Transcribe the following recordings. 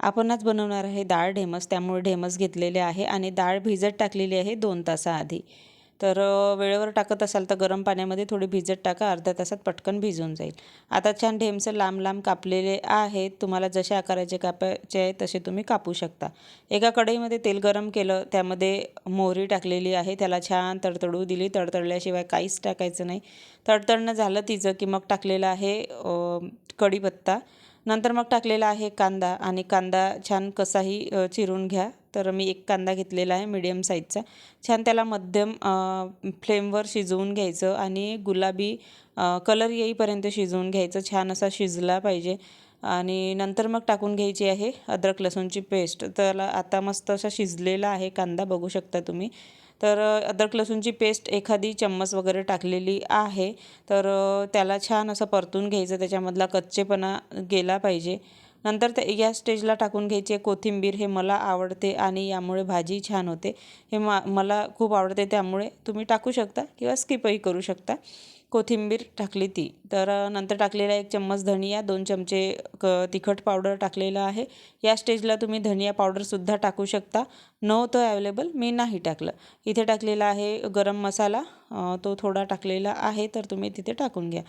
आपणच बनवणार आहे डाळ ढेमस त्यामुळे ढेमस घेतलेले आहे आणि डाळ भिजत टाकलेली आहे दोन तासाआधी. तर वेळेवर टाकत असाल तर गरम पाण्यामध्ये थोडी भिजत टाका अर्ध्या तासात पटकन भिजून जाईल. आता छान ढेमसं लांब लांब कापलेले आहेत तुम्हाला जसे आकाराचे कापायचे आहे तसे तुम्ही कापू शकता. एका कढईमध्ये तेल गरम केलं त्यामध्ये मोहरी टाकलेली आहे त्याला छान तडतडू दिली तडतडल्याशिवाय काहीच टाकायचं नाही. तडतडणं झालं तिचं की मग टाकलेलं आहे कढीपत्ता. नंतर मग टाकलेला आहे कांदा आणि कांदा छान कसाही चिरून घ्या. तर मी एक कांदा घेतलेला आहे मीडियम साईजचा छान त्याला मध्यम फ्लेमवर शिजवून घ्यायचं आणि गुलाबी कलर येईपर्यंत शिजवून घ्यायचं. छान असा शिजला पाहिजे. आणि नंतर मग टाकून घ्यायची आहे अद्रक लसूणची पेस्ट त्याला आता मस्त असा शिजलेला आहे कांदा. बघू शकता तुम्ही. तर अदरक अद्रक लसूणची पेस्ट एखादी चम्मच वगैरे टाकलेली आहे तर त्याला छान असं परतून घ्यायचं त्याच्यामधला कच्चेपणा गेला पाहिजे. नंतर ते या स्टेजला टाकून घ्यायची. आहे कोथिंबीर हे मला आवडते आणि यामुळे भाजी छान होते. हे मा मला खूप आवडते. त्यामुळे तुम्ही टाकू शकता किंवा स्किपही करू शकता. कोथिंबीर टाकली ती. तर नंतर टाकलेला एक चम्मच धनिया दोन चमचे क तिखट पावडर टाकलेलं आहे. या स्टेजला तुम्ही धनिया पावडरसुद्धा टाकू शकता. नव्हतं अवेलेबल मी नाही टाकलं. इथे टाकलेला आहे गरम मसाला. तो थोडा टाकलेला आहे तर तुम्ही तिथे टाकून घ्या.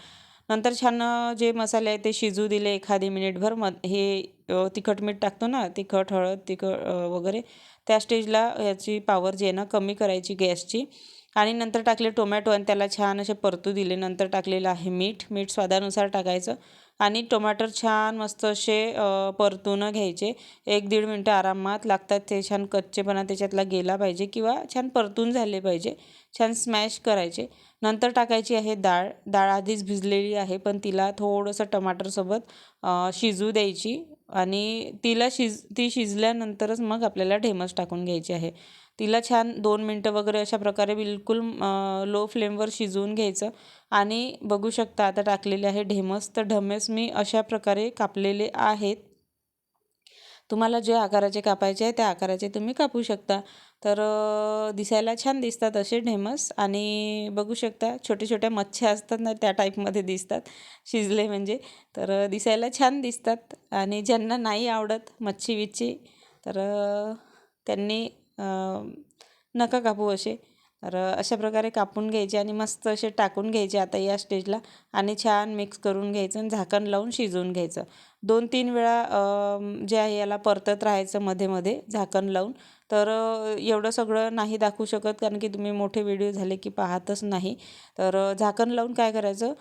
नंतर छान जे मसाले आहेत ते शिजू दिले एखादी मिनिटभर मग हे तिखट मीठ टाकतो ना तिखट हळद तिखट वगैरे त्या स्टेजला याची पावर जी आहे ना कमी करायची गॅसची. आणि नंतर टाकले टोमॅटो आणि त्याला छान असे परतू दिले. नंतर टाकलेलं आहे मीठ. मीठ स्वादानुसार टाकायचं. आणि टोमॅटर छान मस्त असे परतून घ्यायचे. एक दीड मिनटं आरामात लागतात ते छान कच्चेपणा त्याच्यातला गेला पाहिजे किंवा छान परतून झाले पाहिजे. छान स्मॅश करायचे. नंतर टाकायची आहे डाळ. डाळ आधीच भिजलेली आहे पण तिला थोडंसं टमाटरसोबत शिजू द्यायची. आणि तिला शिज ती शिजल्यानंतरच मग आपल्याला ढेमस टाकून घ्यायची आहे. तिला छान दोन मिनटं वगैरे अशा प्रकारे बिलकुल लो फ्लेमवर शिजवून घ्यायचं. आणि बघू शकता आता टाकलेले आहे ढेमस. तर ढमेस मी अशा प्रकारे कापलेले आहेत. तुम्हाला जे आकाराचे कापायचे आहे त्या आकाराचे तुम्ही कापू शकता. तर दिसायला छान दिसतात असे ढेमस. आणि बघू शकता छोटे छोट्या मच्छ्या असतात ना त्या टाईपमध्ये दिसतात. शिजले म्हणजे. तर दिसायला छान दिसतात. आणि ज्यांना नाही आवडत मच्छी विच्छी तर त्यांनी नका कापू असे. तर अशा प्रकारे कापून घ्यायचे आणि मस्त असे टाकून घ्यायचे आता या स्टेजला आणि छान मिक्स करून घ्यायचं आणि झाकण लावून शिजवून घ्यायचं. दोन तीन वेळा जे आहे याला परतत राहायचं मध्ये मध्ये झाकण लावून. तर एवढं सगळं नाही दाखवू शकत कारण की तुम्ही मोठे व्हिडिओ झाले की पाहतच नाही. तर झाकण लावून काय करायचं?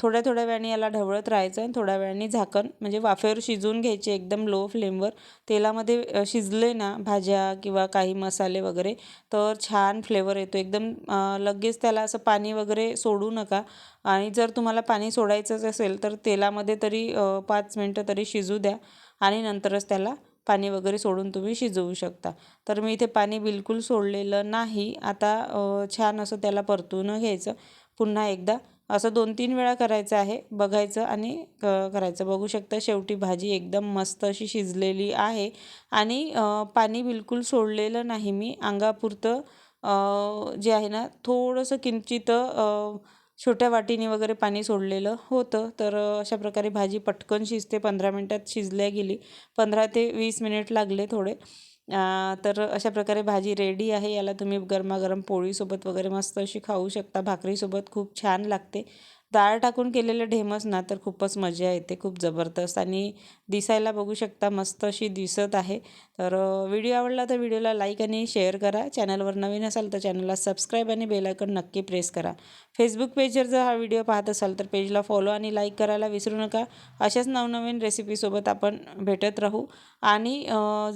थोड्या थोड्या वेळाने याला ढवळत राहायचं आणि थोड्या वेळाने झाकण म्हणजे वाफेवर शिजवून घ्यायचे एकदम लो फ्लेमवर. तेलामध्ये शिजले ना भाज्या किंवा काही मसाले वगैरे तर छान फ्लेवर येतो. एकदम लगेच त्याला असं पाणी वगैरे सोडू नका. आणि जर तुम्हाला पाणी सोडायचंच असेल तर तेलामध्ये तरी पाच मिनटं तरी शिजू द्या आणि नंतरच त्याला पाणी वगैरे सोडून तुम्ही शिजवू शकता. तर मी इथे पाणी बिलकुल सोडलेलं नाही. आता छान असं त्याला परतून घ्यायचं. पुन्हा एकदा असं दोन तीन वेळा करायचं आहे. बघायचं आणि क करायचं. बघू शकता शेवटी भाजी एकदम मस्त अशी शिजलेली आहे. आणि पाणी बिलकुल सोडलेलं नाही मी. अंगापुरतं जे आहे ना थोडंसं किंचित छोट्या वाटीने वगैरे पाणी सोडलेलं होतं. तर अशा प्रकारे भाजी पटकन शिजते. पंधरा मिनटात शिजल्या गेली. पंधरा ते वीस मिनिट लागले थोडे. तर अशा प्रकारे भाजी रेडी आहे. याला तुम्ही गरमागरम पोळीसोबत वगैरे मस्त अशी खाऊ शकता. भाकरीसोबत खूप छान लागते. डाळ टाकून केलेलं ढेमच ना तर खूपच मजा येते खूप जबरदस्त. आणि दिसायला बघू शकता मस्त अशी दिसत आहे. तर व्हिडिओ आवडला तर व्हिडिओला लाईक आणि शेअर करा. चॅनलवर नवीन असाल तर चॅनलला सबस्क्राईब आणि बेलायकन नक्की प्रेस करा. फेसबुक पेजवर जर हा व्हिडिओ पाहत असाल तर पेजला फॉलो आणि लाईक करायला विसरू नका. अशाच नवनवीन रेसिपीसोबत आपण भेटत राहू. आणि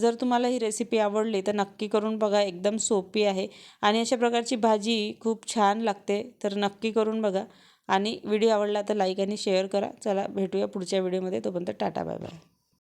जर तुम्हाला ही रेसिपी आवडली तर नक्की करून बघा एकदम सोपी आहे. आणि अशा प्रकारची भाजी खूप छान लागते तर नक्की करून बघा. आणि व्हिडिओ आवडला तर लाईक आणि शेअर करा. चला भेटूया पुढच्या व्हिडिओमध्ये. तोपर्यंत टाटा बाय बाय